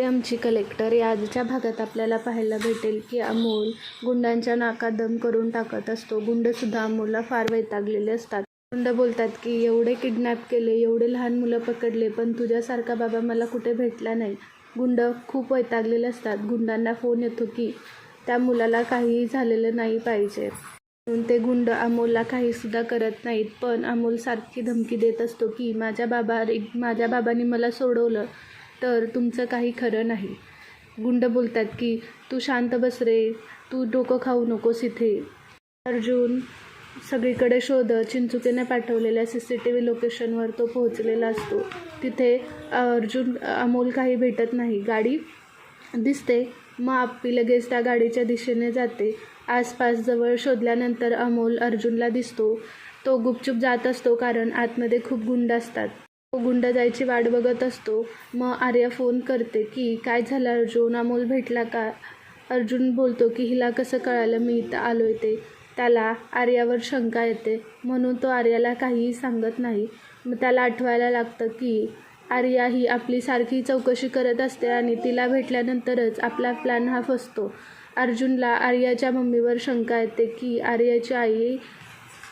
आपे आमची कलेक्टर या आजच्या भागात आपल्याला पाहायला भेटेल की अमोल गुंडांच्या नाकात दम करून टाकत असतो. गुंडसुद्धा अमोलला फार वैतागलेले असतात. गुंड बोलतात की एवढे किडनॅप केले एवढे लहान मुलं पकडले पण तुझ्यासारखा बाबा मला कुठे भेटला नाही. गुंड खूप वैतागलेले असतात. गुंडांना फोन येतो की त्या मुलाला काहीही झालेलं नाही पाहिजे. म्हणून ते गुंड अमोलला काहीसुद्धा करत नाहीत पण अमोल सारखी धमकी देत असतो की माझ्या बाबा माझ्या बाबांनी मला सोडवलं. तर तुमचं काही खरं नाही. गुंड बोलतात की तू शांत बस रे तू डोकं खाऊ नकोस इथे. अर्जुन सगळीकडे शोध चिंचुकेने पाठवलेल्या सी सी टी व्ही लोकेशनवर तो पोहोचलेला असतो. तिथे अर्जुन अमोल काही भेटत नाही. गाडी दिसते. मग आप्पी लगेच त्या गाडीच्या दिशेने जाते. आसपास जवळ शोधल्यानंतर अमोल अर्जुनला दिसतो. तो गुपचूप जात असतो कारण आतमध्ये खूप गुंड असतात. गुंड जायची वाट बघत असतो. मग आर्या फोन करते की काय झालं अर्जुन? अमोल भेटला का? अर्जुन बोलतो की हिला कसं कळालं? मी इथं आलो आहे ते. त्याला आर्यावर शंका येते. म्हणून तो आर्याला काहीही सांगत नाही. मग त्याला आठवायला लागतं की आर्या ही आपली सारखी चौकशी करत असते आणि तिला भेटल्यानंतरच आपला प्लॅन हा फसतो. अर्जुनला आर्याच्या मम्मीवर शंका येते की आर्याची आई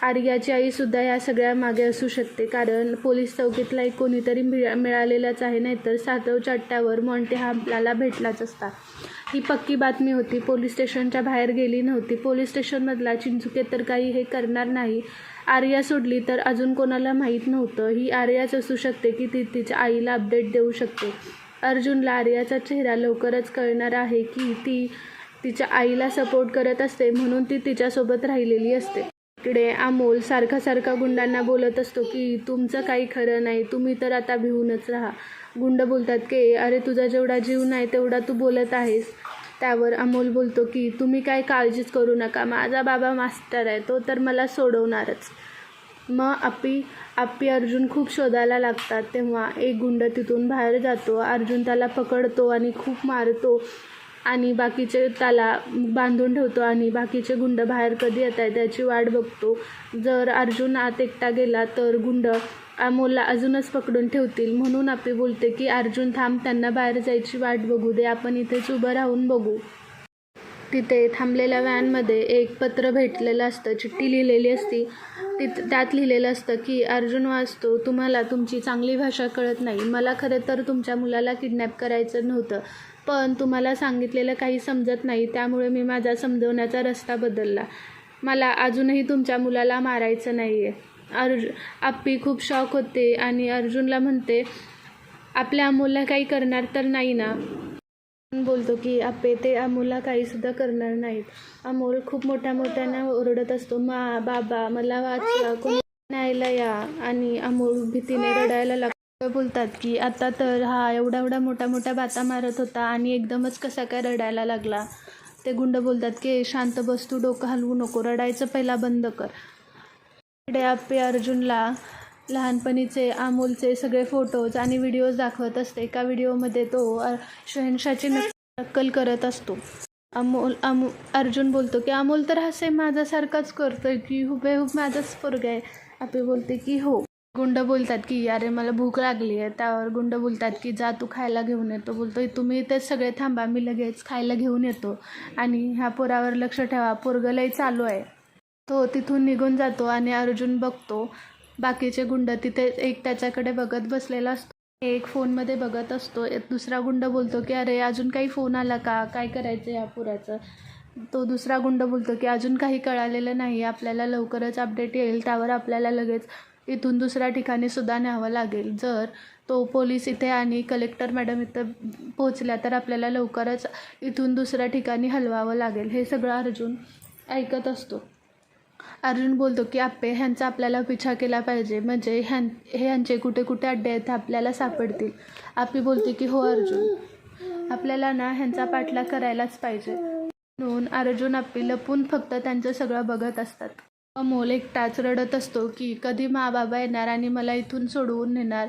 आर्याची आईसुद्धा या सगळ्या मागे असू शकते. कारण पोलीस चौकीतला एक कोणीतरी मिळा मिळालेलाच आहे नाहीतर सातव चट्ट्यावर मॉन्टे हा आपल्याला भेटलाच असता. ही पक्की बातमी होती. पोलीस स्टेशनच्या बाहेर गेली नव्हती. पोलीस स्टेशनमधला चिंचुके तर काही हे करणार नाही. आर्या सोडली तर अजून कोणाला माहीत नव्हतं. ही आर्याच असू शकते की ती तिच्या आईला अपडेट देऊ शकते. अर्जुनला आर्याचा चेहरा लवकरच कळणार आहे की ती तिच्या आईला सपोर्ट करत असते म्हणून ती तिच्यासोबत राहिलेली असते. इकडे अमोल सारखा सारखा गुंडांना बोलत असतो की तुमचं काही खरं नाही तुम्ही तर आता भिवूनच राहा. गुंड बोलतात की अरे तुझा जेवढा जीव नाही तेवढा तू बोलत आहेस. त्यावर अमोल बोलतो की तुम्ही काय काळजीच करू नका माझा बाबा मास्टर आहे तो तर मला सोडवणारच. मग आप्पी आप्पी अर्जुन खूप शोधायला लागतात तेव्हा एक गुंड तिथून बाहेर जातो अर्जुन त्याला पकडतो आणि खूप मारतो. आणि बाकीचे त्याला बांधून ठेवतो आणि बाकीचे गुंड बाहेर कधी येत आहे त्याची वाट बघतो. जर अर्जुन आत एकटा गेला तर गुंड अमोलला अजूनच पकडून ठेवतील. म्हणून आपली बोलते की अर्जुन थांब त्यांना बाहेर जायची वाट बघू दे. आपण इथेच उभं राहून बघू. तिथे थांबलेल्या व्हॅनमध्ये एक पत्र भेटलेलं असतं चिठ्ठी लिहिलेली असती. तिथ त्यात लिहिलेलं असतं की अर्जुन वाचतो तुम्हाला तुमची चांगली भाषा कळत नाही. मला खरं तर तुमच्या मुलाला किडनॅप करायचं नव्हतं पण तुम्हाला सांगितलेलं काही समजत नाही त्यामुळे मी माझा समजवण्याचा रस्ता बदलला. मला अजूनही तुमच्या मुलाला मारायचं नाही आहे अर्ज आप्पी खूप शॉक होते आणि अर्जुनला म्हणते आपल्या अमोलला काही करणार तर नाही ना? बोलतो की आपे ते अमोलला काहीसुद्धा करणार नाहीत. अमोल खूप मोठ्या मोठ्याने ओरडत असतो मा बाबा मला वाचवा कोणी न्यायला या. आणि अमोल भीतीने रडायला लागतो. बोलतात की आता तर हा एवढा एवढा मोठ्या मोठ्या बाता मारत होता आणि एकदमच कसा काय रडायला लागला. ते गुंड बोलतात की शांत बस तू डोकं हलवू नको रडायचं पहिला बंद कर. इकडे आपे अर्जुनला लहानपणीचे अमोलचे सगळे फोटोज आणि व्हिडिओज दाखवत असते. एका व्हिडिओमध्ये तो शहनशाची नक्कल करत असतो. अमोल अमो अर्जुन बोलतो की अमोल तर हा माझ्यासारखाच करतोय की हुबेहूब माझाच पोरगा आहे. आपे बोलते की हो. गुंड बोलतात की अरे मला भूक लागली आहे. त्यावर गुंड बोलतात की जा तू खायला घेऊन येतो बोलतो तुम्ही इथेच सगळे थांबा मी लगेच खायला घेऊन येतो. आणि ह्या पोरावर लक्ष ठेवा पोरगलाही चालू आहे. तो तिथून निघून जातो आणि अर्जुन बघतो बाकीचे गुंड तिथे एक त्याच्याकडे बघत बसलेला असतो. एक फोनमध्ये बघत असतो. एक दुसरा गुंड बोलतो की अरे अजून काही फोन आला का? काय करायचं या पुराचं? तो दुसरा गुंड बोलतो की अजून काही कळालेलं नाही. आपल्याला लवकरच अपडेट येईल. त्यावर आपल्याला लगेच इथून दुसऱ्या ठिकाणी सुद्धा न्यावं लागेल. जर तो पोलीस इथे आणि कलेक्टर मॅडम इथं पोहोचल्या तर आपल्याला लवकरच इथून दुसऱ्या ठिकाणी हलवावं लागेल. हे सगळं अर्जुन ऐकत असतो. अर्जुन बोलतो की आप्पे ह्यांचा आपल्याला पिछा केला पाहिजे. म्हणजे ह्यां हे ह्यांचे कुठे कुठे अड्डे आहेत आपल्याला सापडतील. आपी बोलते की हो अर्जुन. आपल्याला ना ह्यांचा पाठलाग करायलाच पाहिजे. म्हणून अर्जुन आप्पी लपून फक्त त्यांचं सगळं बघत असतात. अमोल एकटाच रडत असतो की कधी मा बाबा येणार आणि मला इथून सोडवून नेणार?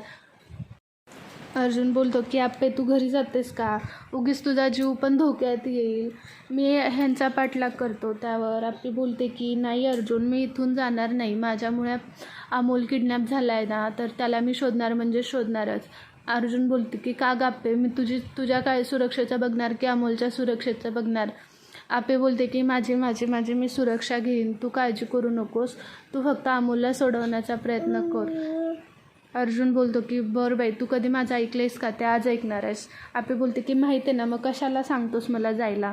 अर्जुन बोलतो की आप्पे तू घरी जातेस का? उगीच तुझा जीव पण धोक्यात येईल. मी ह्यांचा पाठलाग करतो. त्यावर आप्पे बोलते की नाही अर्जुन मी इथून जाणार नाही. माझ्यामुळे अमोल किडनॅप झाला आहे ना तर त्याला मी शोधणार म्हणजे शोधणारच. अर्जुन बोलते की का गाप्पे मी तुझी तुझ्या काय सुरक्षेचं बघणार की अमोलच्या सुरक्षेचं बघणार? आपे बोलते की माझी माझी माझी मी सुरक्षा घेईन. तू काळजी करू नकोस. तू फक्त अमोलला सोडवण्याचा प्रयत्न कर. अर्जुन बोलतो की बरं बाई तू कधी माझं ऐकलेस का? ते आज ऐकणार आहेस. आपे बोलते की माहिती आहे ना मग कशाला सांगतोस मला जायला?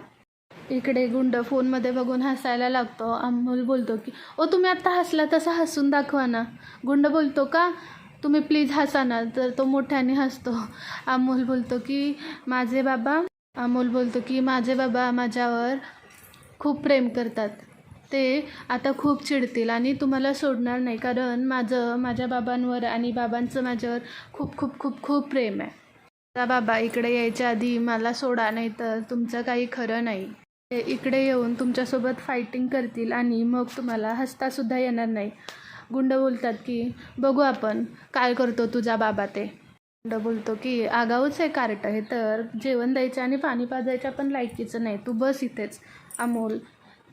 इकडे गुंड फोनमध्ये बघून हसायला लागतो. अमोल बोलतो की ओ तुम्ही आत्ता हसला तसं हसून दाखवा ना. गुंड बोलतो का तुम्ही प्लीज हसा ना. तर तो मोठ्याने हसतो. अमोल बोलतो की माझे बाबा अमोल बोलतो की माझे बाबा माझ्यावर खूप प्रेम करतात. ते आता खूप चिडतील आणि तुम्हाला सोडणार नाही. कारण माझं माझ्या बाबांवर आणि बाबांचं माझ्यावर खूप खूप खूप खूप प्रेम आहे. आता बाबा इकडे यायच्या आधी मला सोडा नाही तर तुमचं काही खरं नाही. ते इकडे येऊन तुमच्यासोबत फायटिंग करतील आणि मग तुम्हाला हसतासुद्धा येणार नाही. गुंड बोलतात की बघू आपण काय करतो तुझा बाबा ते. गुंड बोलतो की आगाऊच आहे कार्ट हे तर जेवण द्यायचं आणि पाणी पाजायच्या पण लायकीचं नाही. तू बस इथेच अमोल.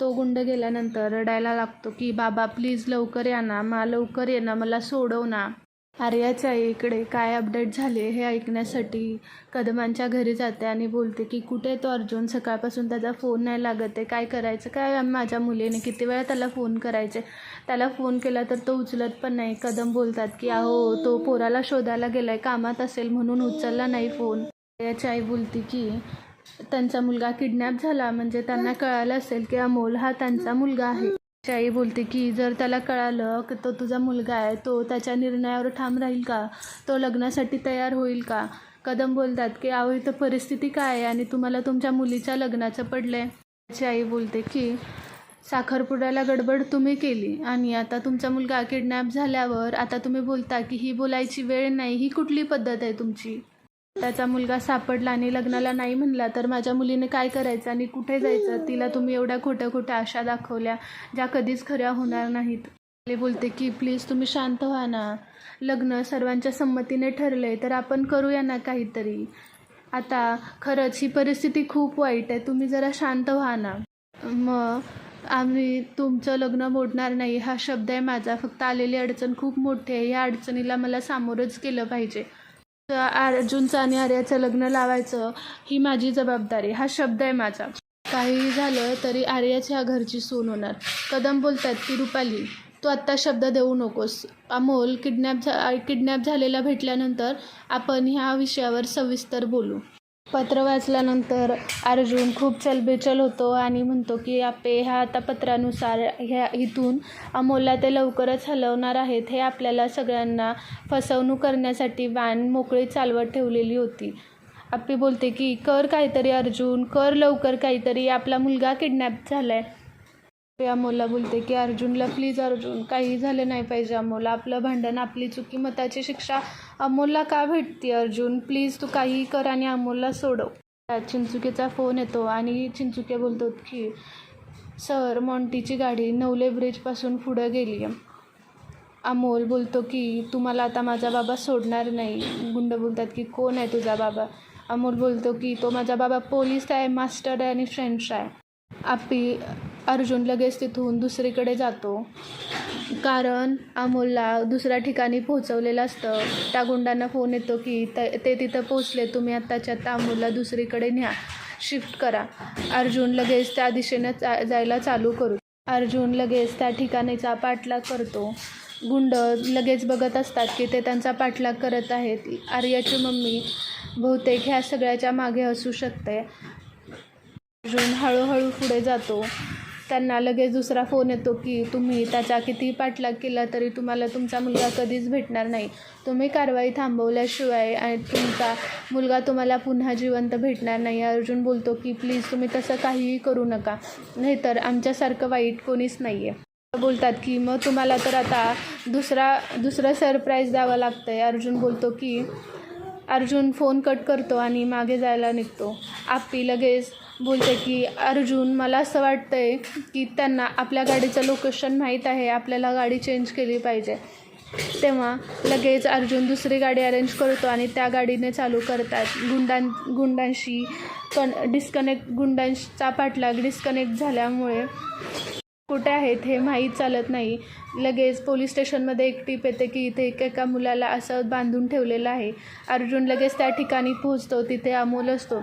तो गुंड गेल्यानंतर रडायला लागतो की बाबा प्लीज लवकर या ना मा लवकर ये ना मला सोडव ना. आर्याच्या इकडे काय अपडेट झाले हे ऐकण्यासाठी? कदमांच्या घरी जाते आणि बोलते की कुठे तो अर्जुन? सकाळपासून त्याचा फोन नाही लागत आहे. काय करायचं? काय माझ्या मुलीने किती वेळा त्याला फोन करायचे? त्याला फोन केला तर तो उचलत पण नाही. कदम बोलतात की अहो तो पोराला शोधायला गेलाय. कामात असेल म्हणून उचलला नाही फोन. आर्याची आई बोलते की त्यांचा मुलगा किडनॅप झाला म्हणजे त्यांना कळालं असेल की अमोल हा त्यांचा मुलगा आहे. आई बोलते की जर त्याला कळालं की तो तुझा मुलगा आहे तो त्याच्या निर्णयावर ठाम राहील का? तो लग्नासाठी तयार होईल का? कदम बोलतात की अहो इथं परिस्थिती काय आहे आणि तुम्हाला तुमच्या मुलीच्या लग्नाचं पडलं आहे त्याची आई बोलते की साखरपुड्याला गडबड तुम्ही केली आणि आता तुमचा मुलगा किडनॅप झाल्यावर आता तुम्ही बोलता की ही बोलायची वेळ नाही ही कुठली पद्धत आहे तुमची? त्याचा मुलगा सापडला आणि लग्नाला नाही म्हणला तर माझ्या मुलीने काय करायचं आणि कुठे जायचं? तिला तुम्ही एवढ्या खोट्या खोट्या आशा दाखवल्या ज्या कधीच खऱ्या होणार नाहीत. ते बोलते की प्लीज तुम्ही शांत व्हा ना. लग्न सर्वांच्या संमतीने ठरले तर आपण करूया ना काहीतरी. आता खरंच ही परिस्थिती खूप वाईट आहे. तुम्ही जरा शांत व्हा ना. मग आम्ही तुमचं लग्न मोडणार नाही. हा शब्द आहे माझा. फक्त आलेली अडचण खूप मोठी आहे. या अडचणीला मला सामोरंच केलं पाहिजे. अर्जुनचं आणि आर्याचं लग्न लावायचं ही माझी जबाबदारी. हा शब्द आहे माझा. काहीही झालं तरी आर्याच्या घरची सून होणार. कदम बोलतात की रुपाली तू आत्ता शब्द देऊ नकोस. अमोल किडनॅप झा किडनॅप झालेला भेटल्यानंतर आपण ह्या विषयावर सविस्तर बोलू. पत्र वाचल्यानंतर अर्जुन खूप चलबेचल होतो आणि म्हणतो की आपे ह्या आता पत्रानुसार ह्या इथून अमोलला ते लवकरच हलवणार आहेत. हे आपल्याला सगळ्यांना फसवणूक करण्यासाठी वॅन मोकळी चालवत ठेवलेली होती. आपी बोलते की कर काहीतरी अर्जुन कर लवकर काहीतरी. आपला मुलगा किडनॅप झाला आहे अमोलला बोलते की अर्जुनला प्लीज अर्जुन काही झालं नाही पाहिजे अमोल. आपलं भांडण आपली चुकी मताची शिक्षा अमोलला का भेटते अर्जुन? प्लीज तू काही कर आणि अमोलला सोडव. चिंचुकेचा फोन येतो आणि चिंचुके बोलतो की सर मॉन्टीची गाडी नवले ब्रिजपासून पुढं गेली अमोल बोलतो की तुम्हाला आता माझा बाबा सोडणार नाही. गुंड बोलतात की कोण आहे तुझा बाबा? अमोल बोलतो की तो माझा बाबा पोलीस आहे मास्टर आहे आणि फ्रेंड्स आहे. आपी अर्जुन लगेच तिथून दुसरीकडे जातो. कारण अमोलला दुसऱ्या ठिकाणी पोहोचवलेलं असतं. त्या गुंडांना फोन येतो की त ते तिथं पोचले तुम्ही आत्ताच्या आत्ता अमोलला दुसरीकडे न्या. शिफ्ट करा. अर्जुन लगेच त्या दिशेनं चा जायला चालू करू. अर्जुन लगेच त्या ठिकाणीचा पाठलाग करतो. गुंड लगेच बघत असतात की ते त्यांचा पाठलाग करत आहेत. आर्याची मम्मी बहुतेक ह्या सगळ्याच्या मागे असू शकते. अर्जुन हळूहळू पुढे जातो. त्यांना लगेच दुसरा फोन येतो की तुम्ही त्याचा किती पाठलाग केला तरी तुम्हाला तुमचा मुलगा कधीच भेटणार नाही. तुम्ही कारवाई थांबवल्याशिवाय आणि तुमचा मुलगा तुम्हाला पुन्हा जिवंत भेटणार नाही. अर्जुन बोलतो की प्लीज तुम्ही तसं काहीही करू नका. नाहीतर आमच्यासारखं वाईट कोणीच नाही आहे बोलतात की मग तुम्हाला तर आता दुसरा दुसरं सरप्राईज द्यावं लागतं आहे अर्जुन बोलतो की अर्जुन फोन कट करतो आणि मागे जायला निघतो. आप्पी लगेच बोलते की अर्जुन मला असं वाटतं आहे की त्यांना आपल्या गाडीचं लोकेशन माहीत आहे. आपल्याला गाडी चेंज केली पाहिजे. तेव्हा लगेच अर्जुन दुसरी गाडी अरेंज करतो आणि त्या गाडीने चालू करतात. गुंडां गुंडांशी कन डिस्कनेक्ट गुंडांचा पाठलाग डिस्कनेक्ट झाल्यामुळे कुठे आहेत हे माहीत चालत नाही. लगेच पोलीस स्टेशनमध्ये एक टीप येते की इथे एक एका मुलाला असं बांधून ठेवलेलं आहे. अर्जुन लगेच त्या ठिकाणी पोहोचतो. तिथे अमोल असतो.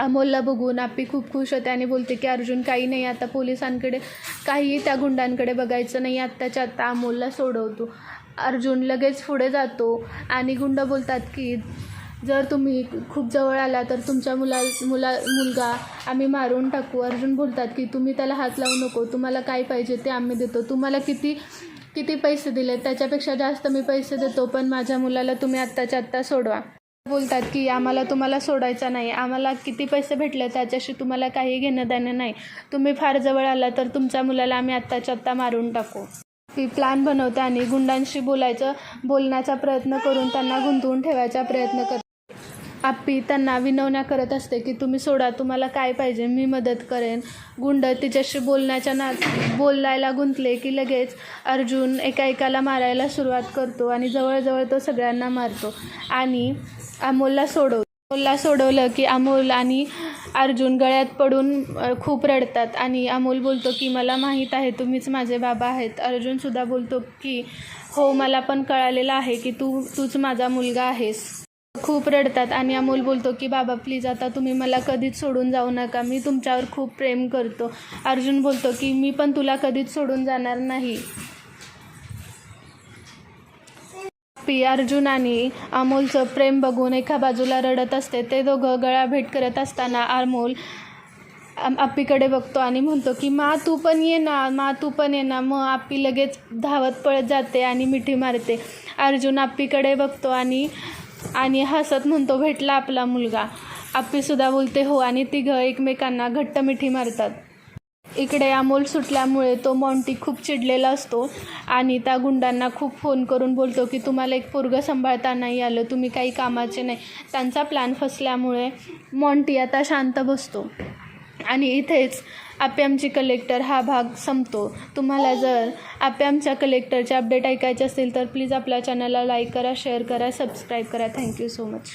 अमोलला बघून आपी खूप खुश होते आणि बोलते की अर्जुन काही नाही आता पोलिसांकडे काहीही त्या गुंडांकडे बघायचं नाही आत्ताच्या आत्ता अमोलला सोडवतो. अर्जुन लगेच पुढे जातो आणि गुंड बोलतात की जर तुम्ही खूप जवळ आला तर तुमच्या मुला मुला मुलगा आम्ही मारून टाकू. अर्जुन बोलतात की तुम्ही त्याला हात लावू नको तुम्हाला काय पाहिजे ते आम्ही देतो. तुम्हाला किती किती पैसे दिले त्याच्यापेक्षा जास्त मी पैसे देतो पण माझ्या मुलाला तुम्ही आत्ताच्या आत्ता सोडवा. बोलतात की आम्हाला तुम्हाला सोडायचं नाही आम्हाला किती पैसे भेटले त्याच्याशी तुम्हाला काही घेणं देणं नाही. तुम्ही फार जवळ आला तर तुमच्या मुलाला आम्ही आत्ताच्या आत्ता मारून टाकू. ती प्लॅन बनवते आणि गुंडांशी बोलायचं बोलण्याचा प्रयत्न करून त्यांना गुंतवून ठेवायचा प्रयत्न करते आप्पी त्यांना विनवण्या करत असते की तुम्ही सोडा तुम्हाला काय पाहिजे मी मदत करेन. गुंड तिच्याशी बोलण्याच्या ना बोलायला गुंतले की लगेच अर्जुन एका एकाला मारायला सुरुवात करतो आणि जवळजवळ तो सगळ्यांना मारतो. आणि अमोलला सोडव अमोलला सोडवलं की अमोल आणि अर्जुन गळ्यात पडून खूप रडतात. आणि अमोल बोलतो की मला माहीत आहे तुम्हीच माझे बाबा आहेत. अर्जुनसुद्धा बोलतो की हो मला पण कळालेलं आहे की तू तूच माझा मुलगा आहेस. खूप रडतात आणि अमोल बोलतो की बाबा प्लीज आता तुम्ही मला कधीच सोडून जाऊ नका. मी तुमच्यावर खूप प्रेम करतो. अर्जुन बोलतो की मी पण तुला कधीच सोडून जाणार नाही. पी अर्जुन आणि अमोलचं प्रेम बघून एका बाजूला रडत असते. ते दोघं गळा भेट करत असताना अमोल आप्पीकडे बघतो आणि म्हणतो की मा तू पण ये ना मा तू पण ये ना. मग आप्पी लगेच धावत पळत जाते आणि मिठी मारते. अर्जुन आप्पीकडे बघतो आणि आणि हसत म्हणतो भेटला आपला मुलगा. आप्पीसुद्धा बोलते हो. आणि तिघं एकमेकांना घट्ट मिठी मारतात. इकडे अमोल सुटल्यामुळे तो मॉन्टी खूप चिडलेला असतो. आणि त्या गुंडांना खूप फोन करून बोलतो की तुम्हाला एक पोरगं सांभाळता नाही आलं. तुम्ही काही कामाचे नाही. त्यांचा प्लॅन फसल्यामुळे मॉन्टी आता शांत बसतो. आणि इथेच आप्यामची कलेक्टर हा भाग संपतो. तुम्हाला जर आप्यामच्या कलेक्टरचे अपडेट ऐकायचे असतील तर प्लीज आपल्या चॅनलला लाईक करा शेअर करा सबस्क्राईब करा. Thank you so much